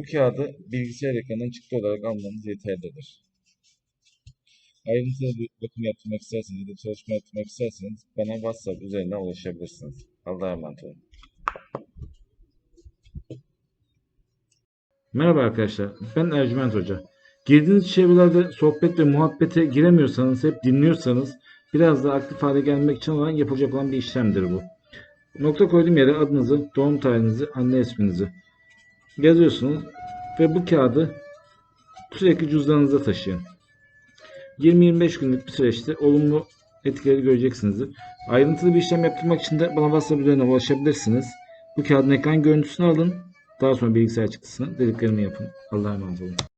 Bu kağıdı bilgisayar ekranından çıktı olarak almanız yeterlidir. Ayrıntılı bir bakım yaptırmak isterseniz ya da çalışma yaptırmak isterseniz bana WhatsApp üzerinden ulaşabilirsiniz. Allah'a emanet olun. Merhaba arkadaşlar, ben Ercüment Hoca. Girdiğiniz çevrelerde sohbet ve muhabbete giremiyorsanız, hep dinliyorsanız biraz daha aktif hale gelmek için olan yapılacak olan bir işlemdir bu. Nokta koyduğum yere adınızı, doğum tarihinizi, anne isminizi yazıyorsunuz ve bu kağıdı sürekli cüzdanınızda taşıyın. 20-25 günlük bir süreçte olumlu etkileri göreceksinizdir. Ayrıntılı bir işlem yaptırmak için de bana WhatsApp üzerinden ulaşabilirsiniz. Bu kağıdın ekran görüntüsünü alın. Daha sonra bilgisayar çıktısını dediklerimi yapın. Allah'a emanet olun.